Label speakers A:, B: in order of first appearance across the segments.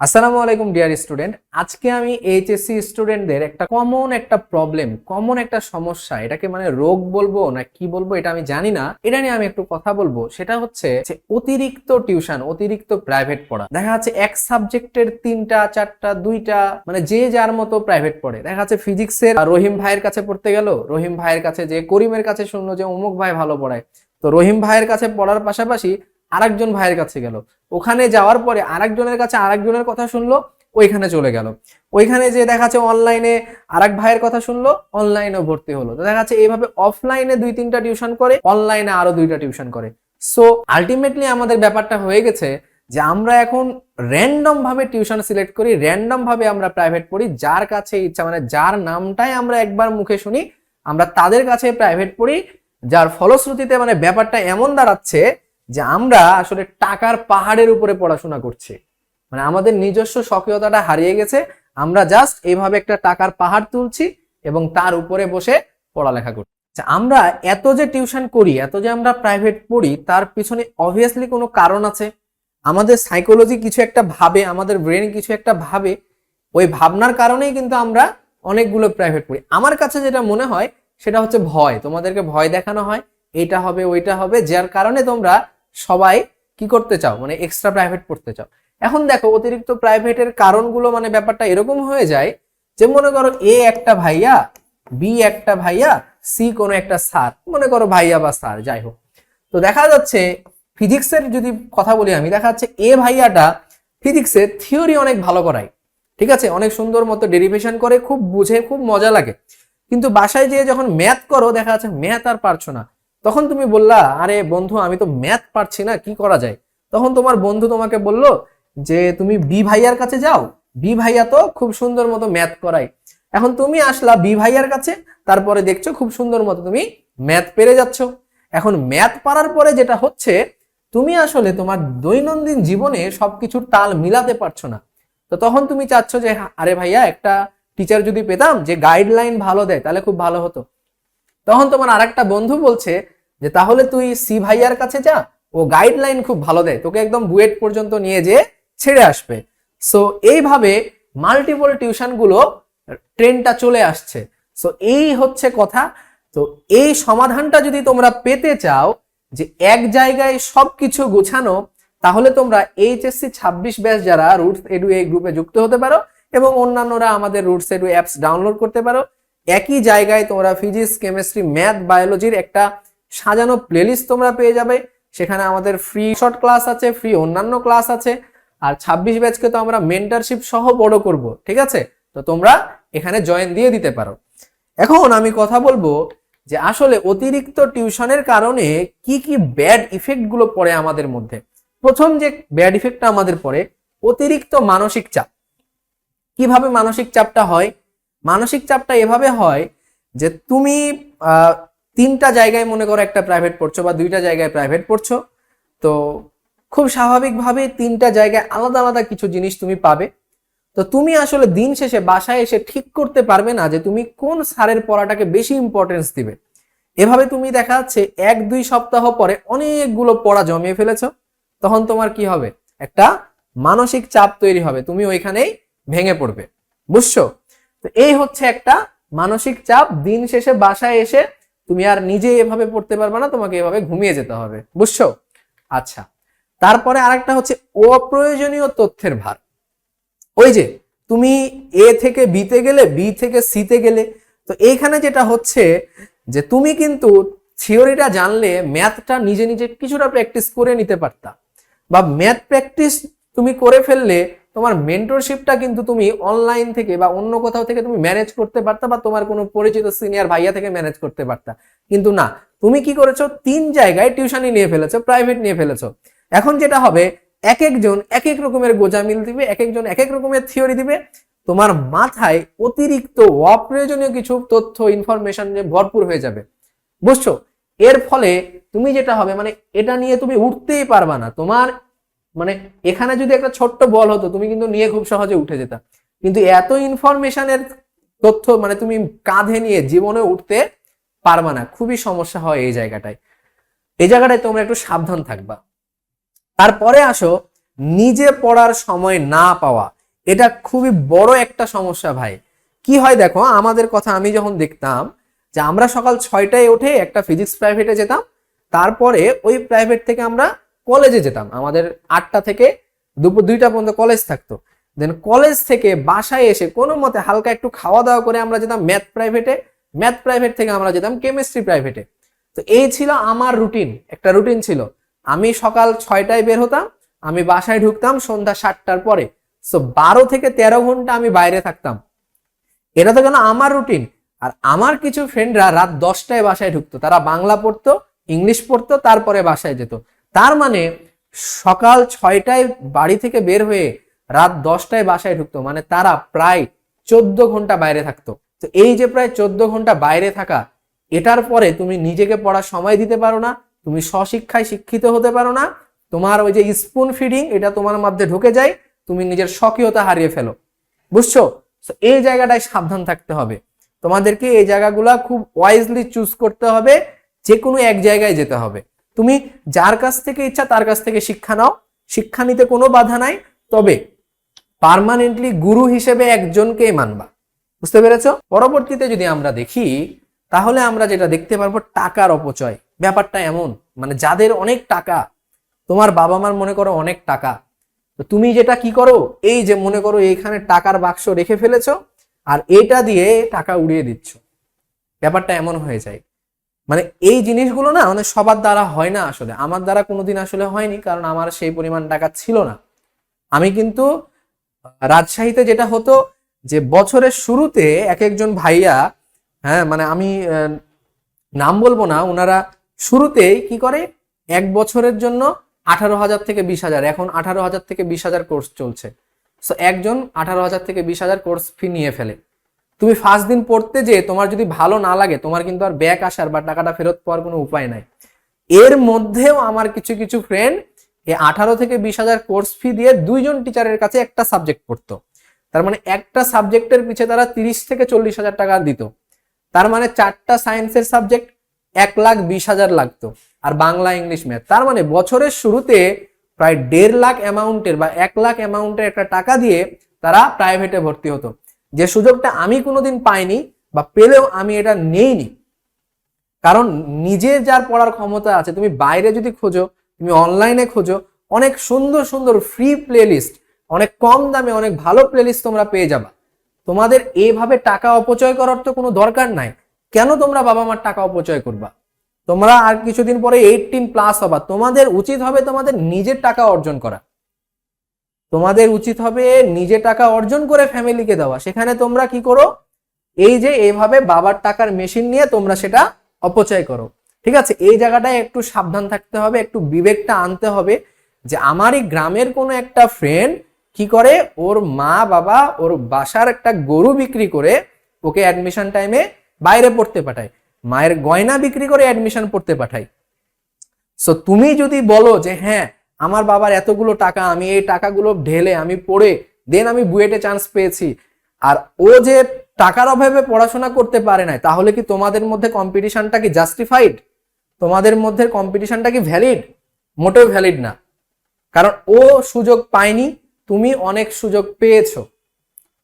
A: আসসালামু আলাইকুম, dear student. আজকে আমি এইচএসসি স্টুডেন্টদের একটা কমন একটা প্রবলেম, কমন একটা সমস্যা, এটাকে মানে রোগ বলব না কি বলব এটা আমি জানি না। এটা নিয়ে আমি একটু কথা বলব, সেটা হচ্ছে অতিরিক্ত টিউশন, অতিরিক্ত প্রাইভেট পড়া। দেখা যাচ্ছে এক সাবজেক্টের তিনটা, চারটা, দুইটা মানে যে যার মতো প্রাইভেট পড়ে। দেখা যাচ্ছে ফিজিক্সের রহিম ভাইয়ের কাছে পড়তে গেল, রহিম ভাইয়ের কাছে যে করিমের কাছে শুনলো যে অমুক ভাই ভালো পড়ায়। তো রহিম ভাইয়ের কাছে পড়ার পাশাপাশি আরেকজন ভাইয়ের কাছে গেল। ওখানে যাওয়ার পরে আরেকজনের কাছে আরেকজনের কথা শুনলো, ওইখানে চলে গেল। ওইখানে যে দেখা যাচ্ছে অনলাইনে আরেক ভাইয়ের কথা শুনলো অনলাইনে ভর্তি হলো। তো দেখা যাচ্ছে এইভাবে অফলাইনে দুই তিনটা টিউশন করে অনলাইনে আরও দুইটা টিউশন করে। সো আলটিমেটলি আমাদের ব্যাপারটা হয়ে গেছে যে আমরা এখন র্যান্ডম ভাবে টিউশন সিলেক্ট করি র্যান্ডম ভাবে আমরা প্রাইভেট পড়ি। যার কাছে ইচ্ছা মানে যার নামটাই আমরা একবার মুখে শুনি, আমরা তাদের কাছে প্রাইভেট পড়ি, যার ফলশ্রুতিতে মানে ব্যাপারটা এমন দাঁড়াচ্ছে যে আমরা আসলে টাকার পাহাড়ের উপরে পড়াশোনা করছি। মানে আমাদের নিজস্ব স্বকীয়তাটা হারিয়ে গেছে আমরা জাস্ট এইভাবে একটা টাকার পাহাড় তুলছি এবং তার উপরে বসে পড়ালেখা করছি। আচ্ছা, আমরা এত যে টিউশন করি এত যে আমরা প্রাইভেট পড়ি তার পিছনে অবভিয়াসলি কোনো কারণ আছে। আমাদের সাইকোলজি কিছু একটা ভাবে আমাদের ব্রেন কিছু একটা ভাবে ওই ভাবনার কারণেই কিন্তু আমরা অনেকগুলো প্রাইভেট পড়ি। আমার কাছে যেটা মনে হয় সেটা হচ্ছে ভয়। তোমাদেরকে ভয় দেখানো হয় এটা হবে ওইটা হবে যার কারণে তোমরা সবাই কি করতে চাও? মানে এক্সট্রা প্রাইভেট পড়তে চাও। এখন দেখো, অতিরিক্ত প্রাইভেটের কারণগুলো মানে ব্যাপারটা এরকম হয়ে যায় যে মনে করো এ একটা ভাইয়া বি একটা ভাইয়া সি কোনো একটা স্যার মনে করো ভাইয়া বা স্যার যাই হোক। তো দেখা যাচ্ছে ফিজিক্সের যদি কথা বলি আমি, দেখা যাচ্ছে এ ভাইয়াটা ফিজিক্সের থিওরি অনেক ভালো করায়। ঠিক আছে? অনেক সুন্দর মতো ডেরিভেশন করে, খুব বুঝে, খুব মজা লাগে। কিন্তু বাসায় যেয়ে যখন ম্যাথ করো, দেখা যাচ্ছে ম্যাথ আর পারছ না। তখন তুমি বললা, আরে বন্ধু, আমি তো ম্যাথ পারছি না, কি করা যায়? তখন তোমার বন্ধু তোমাকে বলল যে, তুমি বি ভাইয়ার কাছে যাও। বি ভাইয়া তো খুব সুন্দর মতো ম্যাথ করায়। এখন তুমি আসলা বি ভাইয়ার কাছে, তারপরে দেখছ খুব সুন্দর মতো তুমি ম্যাথ পেরে যাচ্ছ। এখন ম্যাথ পারার পরে যেটা হচ্ছে, তুমি আসলে তোমার দৈনন্দিন জীবনে সবকিছুর তাল মিলাতে পারছ না। তো তখন তুমি চাচ্ছ যে আরে ভাইয়া, একটা টিচার যদি পেতাম, যে গাইডলাইন ভালো দেয়, তাহলে খুব ভালো হতো। তখন তোমার আরেকটা বন্ধু বলছে যে তাহলে তুই সি ভাইয়ার কাছে যা, ও গাইডলাইন খুব ভালো দেয়। তোকে একদম বুয়েট পর্যন্ত নিয়ে যেয়ে ছেড়ে আসবে। সো এইভাবে মাল্টিপল টিউশনগুলো ট্রেনটা চলে আসছে। সো এই হচ্ছে কথা। তো এই সমাধানটা যদি তোমরা পেতে চাও, যে এক জায়গায় সবকিছু গোছানো, তাহলে তোমরা এইচএসসি ছাব্বিশ ব্যাচ যারা রুটস এডু এই গ্রুপে যুক্ত হতে পারো এবং অন্যান্যরা আমাদের রুটস এডু অ্যাপস ডাউনলোড করতে পারো। একই জায়গায় তোমরা ফিজিক্স, কেমিস্ট্রি, ম্যাথ, বায়োলজির একটা সাজানো প্লেলিস্ট তোমরা পেয়ে যাবে। সেখানে আমাদের ফ্রি শর্ট ক্লাস আছে ফ্রি অন্যান্য ক্লাস আছে। আর ছাব্বিশ ব্যাচকে তো আমরা মেন্টারশিপ সহ বড় করব, ঠিক আছে? তো তোমরা এখানে জয়েন দিয়ে দিতে পারো। এখন আমি কথা বলব যে আসলে অতিরিক্ত টিউশনের কারণে কি কি ব্যাড ইফেক্টগুলো পড়ে আমাদের মধ্যে। প্রথম যে ব্যাড ইফেক্টটা আমাদের পড়ে, অতিরিক্ত মানসিক চাপ। কীভাবে মানসিক চাপটা হয়? মানসিক চাপটা এভাবে হয় যে তুমি তিনটা জায়গায় মনে করো একটা প্রাইভেট পড়ছো বা দুইটা জায়গায় প্রাইভেট পড়ছো, তো খুব স্বাভাবিকভাবে তিনটা জায়গায় আলাদা আলাদা কিছু জিনিস তুমি পাবে। তো তুমি আসলে দিন শেষে বাসায় এসে ঠিক করতে পারবে না যে তুমি কোন সারের পড়াটাকে বেশি ইম্পর্টেন্স দিবে। এভাবে তুমি দেখা যাচ্ছে এক দুই সপ্তাহ পরে অনেকগুলো পড়া জমিয়ে ফেলেছো, তখন তোমার কি হবে? একটা মানসিক চাপ তৈরি হবে, তুমি ওইখানেই ভেঙে পড়বে। বুঝছ? তো এই হচ্ছে একটা মানসিক চাপ, দিন শেষে বাসায় এসে তুমি আর নিজে এভাবে পড়তে পারবে না, তোমাকে এভাবে ঘুমিয়ে যেতে হবে, বুঝছ? আচ্ছা তারপরে আরেকটা হচ্ছে অপ্রয়োজনীয় তথ্যের ভার। ওই যে, তুমি এ থেকে বিতে গেলে, বি থেকে সিতে গেলে, তো এইখানে যেটা হচ্ছে যে তুমি কিন্তু থিওরিটা জানলে ম্যাথটা নিজে নিজে কিছুটা প্র্যাকটিস করে নিতে পারতা। বা ম্যাথ প্র্যাকটিস তুমি করে ফেললে তোমার মেন্টরশিপটা কিন্তু তুমি অনলাইন থেকে বা অন্য কোথাও থেকে তুমি ম্যানেজ করতে পারতা বা তোমার কোনো পরিচিত সিনিয়র ভাইয়া থেকে ম্যানেজ করতে পারতা। কিন্তু না, তুমি কি করেছ? তিন জায়গায় টিউশনই নিয়ে ফেলেছো প্রাইভেট নিয়ে ফেলেছো। এখন যেটা হবে, এক একজন এক এক রকমের গোজামিল দিবে, এক একজন এক এক রকমের থিওরি দিবে। তোমার মাথায় অতিরিক্ত অপ্রয়োজনীয় কিছু তথ্য ইনফরমেশন ভরপুর হয়ে যাবে। বুঝছ? এর ফলে তুমি যেটা হবে মানে এটা নিয়ে তুমি উঠতেই পারবা না। তোমার মানে এখানে যদি একটা ছোট্ট বল হতো, তুমি কিন্তু নিয়ে খুব সহজে উঠে যেতা। কিন্তু এত ইনফরমেশনের তথ্য মানে তুমি কাঁধে নিয়ে জীবনে উঠতে পারবা না। খুবই সমস্যা হয় এই জায়গাটায়। এই জায়গাটায় তোমরা একটু সাবধান থাকবা। তারপরে আসো, নিজে পড়ার সময় না পাওয়া। এটা খুবই বড় একটা সমস্যা ভাই। কি হয় দেখো, আমাদের কথা আমি যখন দেখতাম যে আমরা সকাল ছয়টায় উঠে একটা ফিজিক্স প্রাইভেটে যেতাম, তারপরে ওই প্রাইভেট থেকে আমরা কলেজে যেতাম। আমাদের আটটা থেকে দুপুর দুইটা পর্যন্ত কলেজ থাকতো। দেন কলেজ থেকে বাসায় এসে কোনো মতে হালকা একটু খাওয়া দাওয়া করে আমরা যেতাম ম্যাথ প্রাইভেটে। ম্যাথ প্রাইভেট থেকে আমরা যেতাম কেমিস্ট্রি প্রাইভেটে। তো এই ছিল আমার রুটিন, একটা রুটিন ছিল। আমি সকাল ছয়টায় বের হতাম, আমি বাসায় ঢুকতাম সন্ধ্যা সাতটার পরে। সো বারো থেকে তেরো ঘণ্টা আমি বাইরে থাকতাম। এটা তো কেন আমার রুটিন। আর আমার কিছু ফ্রেন্ডরা রাত দশটায় বাসায় ঢুকতো। তারা বাংলা পড়তো, ইংলিশ পড়তো, তারপরে বাসায় যেত। তার মানে সকাল ছয়টায় বাড়ি থেকে বের হয়ে রাত দশটায় বাসায় ঢুকতো। মানে তারা প্রায় চোদ্দ ঘণ্টা বাইরে থাকতো। তো এই যে প্রায় চোদ্দ ঘণ্টা বাইরে থাকা, এটার পরে তুমি নিজেকে পড়ার সময় দিতে পারো না, তুমি স্বশিক্ষায় শিক্ষিত হতে পারো না, তোমার ওই যে স্পুন ফিডিং এটা তোমার মধ্যে ঢুকে যায়, তুমি নিজের স্বকীয়তা হারিয়ে ফেলো। বুঝছ? এই জায়গাটায় সাবধান থাকতে হবে। তোমাদেরকে এই জায়গাগুলা খুব ওয়াইজলি চুজ করতে হবে যে কোনো এক জায়গায় যেতে হবে। তুমি যার কাছ থেকে ইচ্ছা তার কাছ থেকে শিক্ষা নাও। শিক্ষা নিতে কোনো বাধা নাই, তবে পার্মানেন্টলি গুরু হিসেবে একজনকেই মানবা। বুঝতে পেরেছ? পরবর্তীতে যদি আমরা দেখি, তাহলে আমরা যেটা দেখতে পারব, টাকার অপচয়। ব্যাপারটা এমন মানে যাদের অনেক টাকা, তোমার বাবা মার মনে করো অনেক টাকা। তো তুমি যেটা কি করো? এই যে মনে করো এইখানে টাকার বাক্স রেখে ফেলেছো, আর এটা দিয়ে টাকা উড়িয়ে দিচ্ছ। ব্যাপারটা এমন হয়ে যায়। মানে এই জিনিসগুলো না মানে সবার দ্বারা হয় না আসলে। আমার দ্বারা কোনোদিন আসলে হয়নি, কারণ আমার সেই পরিমাণ টাকা ছিল না। আমি কিন্তু রাজশাহীতে যেটা হতো যে বছরের শুরুতে এক একজন ভাইয়া হ্যাঁ মানে আমি নাম বলব না ওনারা শুরুতেই কি করে? এক বছরের জন্য আঠারো হাজার থেকে বিশ হাজার, এখন আঠারো হাজার থেকে বিশ হাজার কোর্স চলছে। সো একজন আঠারো হাজার থেকে বিশ হাজার কোর্স ফি নিয়ে ফেলে। তুমি ফার্স্ট দিন পড়তে যে তোমার যদি ভালো না লাগে, তোমার কিন্তু আর ব্যাক আসার বা টাকাটা ফেরত পাওয়ার কোনো উপায় নাই। এর মধ্যেও আমার কিছু কিছু ফ্রেন্ড এই আঠারো থেকে বিশ হাজার কোর্স ফি দিয়ে দুইজন টিচারের কাছে একটা সাবজেক্ট পড়তো। তার মানে একটা সাবজেক্টের পিছে তারা তিরিশ থেকে চল্লিশ হাজার টাকা দিত। তার মানে চারটা সায়েন্সের সাবজেক্ট এক লাখ বিশ হাজার লাগতো আর বাংলা, ইংলিশ ম্যাথ তার মানে বছরের শুরুতে প্রায় দেড় লাখ অ্যামাউন্টের বা এক লাখ অ্যামাউন্টের একটা টাকা দিয়ে তারা প্রাইভেটে ভর্তি হতো। যে সুযোগটা আমি কোনোদিন পাইনি বা পেলেও আমি এটা নেইনি। কারণ নিজে যার পড়ার ক্ষমতা আছে, তুমি বাইরে যদি খোঁজো, তুমি অনলাইনে খোঁজো, অনেক সুন্দর সুন্দর ফ্রি প্লেলিস্ট অনেক কম দামে অনেক ভালো প্লেলিস্ট তোমরা পেয়ে যাবা। তোমাদের এইভাবে টাকা অপচয় করার তো কোনো দরকার নাই। কেন তোমরা বাবা মার টাকা অপচয় করবা? তোমরা আর কিছুদিন পরে এইটিন প্লাস হবা। তোমাদের উচিত হবে তোমাদের নিজের টাকা অর্জন করা। তোমাদের উচিত হবে নিজে টাকা অর্জন করে ফ্যামিলিকে দেওয়া। সেখানে তোমরা কি করো? এই যে এইভাবে বাবার টাকার মেশিন নিয়ে তোমরা সেটা অপচয় করো। ঠিক আছে? এই জায়গাটায় একটু সাবধান থাকতে হবে, একটু বিবেকটা আনতে হবে যে আমারই গ্রামের কোনো একটা ফ্রেন্ড কি করে? ওর মা বাবা, ওর বাসার একটা গরু বিক্রি করে ওকে অ্যাডমিশন টাইমে বাইরে পড়তে পাঠায়। মায়ের গয়না বিক্রি করে অ্যাডমিশন পড়তে পাঠায়। সো তুমি যদি বলো যে হ্যাঁ আমার বাবার এতগুলো টাকা, আমি এই টাকাগুলো ঢেলে আমি পড়ে দেন আমি বুয়েটে চান্স পেয়েছি। আর ও যে টাকার অভাবে পড়াশোনা করতে পারে না তাহলে কি তোমাদের মধ্যে কম্পিটিশনটা কি জাস্টিফাইড তোমাদের মধ্যে কম্পিটিশনটা কি ভ্যালিড মোটেও ভ্যালিড না। কারণ ও সুযোগ পায়নি, তুমি অনেক সুযোগ পেয়েছ।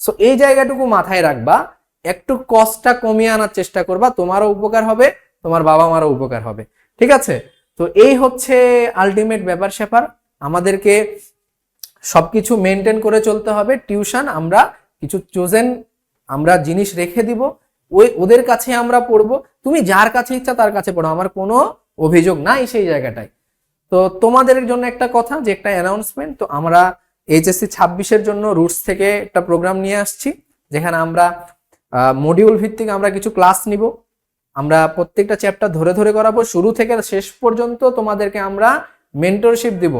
A: সো এই জায়গাটুকু মাথায় রাখবা, একটু কষ্টটা কমিয়ে আনার চেষ্টা করবা, তোমারও উপকার হবে, তোমার বাবা মারও উপকার হবে। ঠিক আছে? তো এই হচ্ছে আলটিমেট ব্যাপার স্যাপার। আমাদেরকে সবকিছু মেনটেন করে চলতে হবে। টিউশন আমরা কিছু চোজেন আমরা জিনিস রেখে দিব। ওই ওদের কাছে আমরা পড়ব। তুমি যার কাছে ইচ্ছা তার কাছে পড়ো। আমার কোনো অভিযোগ নাই সেই জায়গাটায়। তো তোমাদের জন্য একটা কথা যে একটা অ্যানাউন্সমেন্ট তো আমরা এইচএসসি ছাব্বিশের জন্য রুটস থেকে একটা প্রোগ্রাম নিয়ে আসছি, যেখানে আমরা মডিউল ভিত্তিক আমরা কিছু ক্লাস নিব। আমরা প্রত্যেকটা চ্যাপ্টার ধরে ধরে করাবো। শুরু থেকে শেষ পর্যন্ত তোমাদেরকে আমরা মেন্টরশিপ দিব।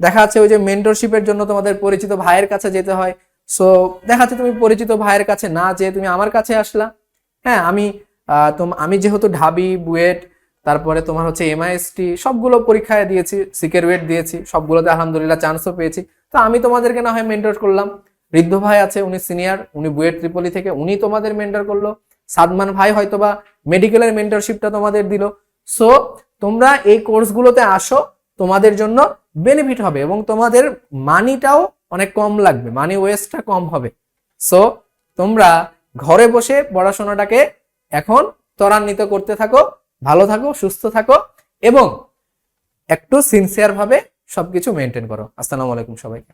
A: দেখা যাচ্ছে ওই যে মেন্টরশিপের জন্য তোমাদের পরিচিত ভাইয়ের কাছে যেতে হয়। সো দেখা যাচ্ছে তুমি পরিচিত ভাইয়ের কাছে না যেয়ে তুমি আমার কাছে আসলা। হ্যাঁ আমি আমি যেহেতু ঢাবি, বুয়েট, তারপরে তোমার হচ্ছে এমআইএসটি সবগুলো পরীক্ষায় দিয়েছি, সিকের ওয়েট দিয়েছি, সবগুলোতে আলহামদুলিল্লাহ চান্সও পেয়েছি। তো আমি তোমাদেরকে না হয় মেন্টর করলাম। ঋদ্ধ ভাই আছে, উনি সিনিয়র উনি বুয়েট ত্রিপলি থেকে, উনি তোমাদের মেন্টর করল। সাদমান ভাই হয়তোবা মেডিকেলের মেন্টরশিপটা তোমাদের দিল। সো তোমরা এই কোর্সগুলোতে আসো, তোমাদের জন্য বেনিফিট হবে এবং তোমাদের মানিটাও অনেক কম লাগবে মানি ওয়েস্টটা কম হবে। সো তোমরা ঘরে বসে পড়াশোনাটাকে এখন ত্বরান্বিত করতে থাকো, ভালো থাকো, সুস্থ থাকো এবং একটু সিনসিয়ারভাবে সবকিছু মেনটেন করো। আসসালামু আলাইকুম সবাইকে।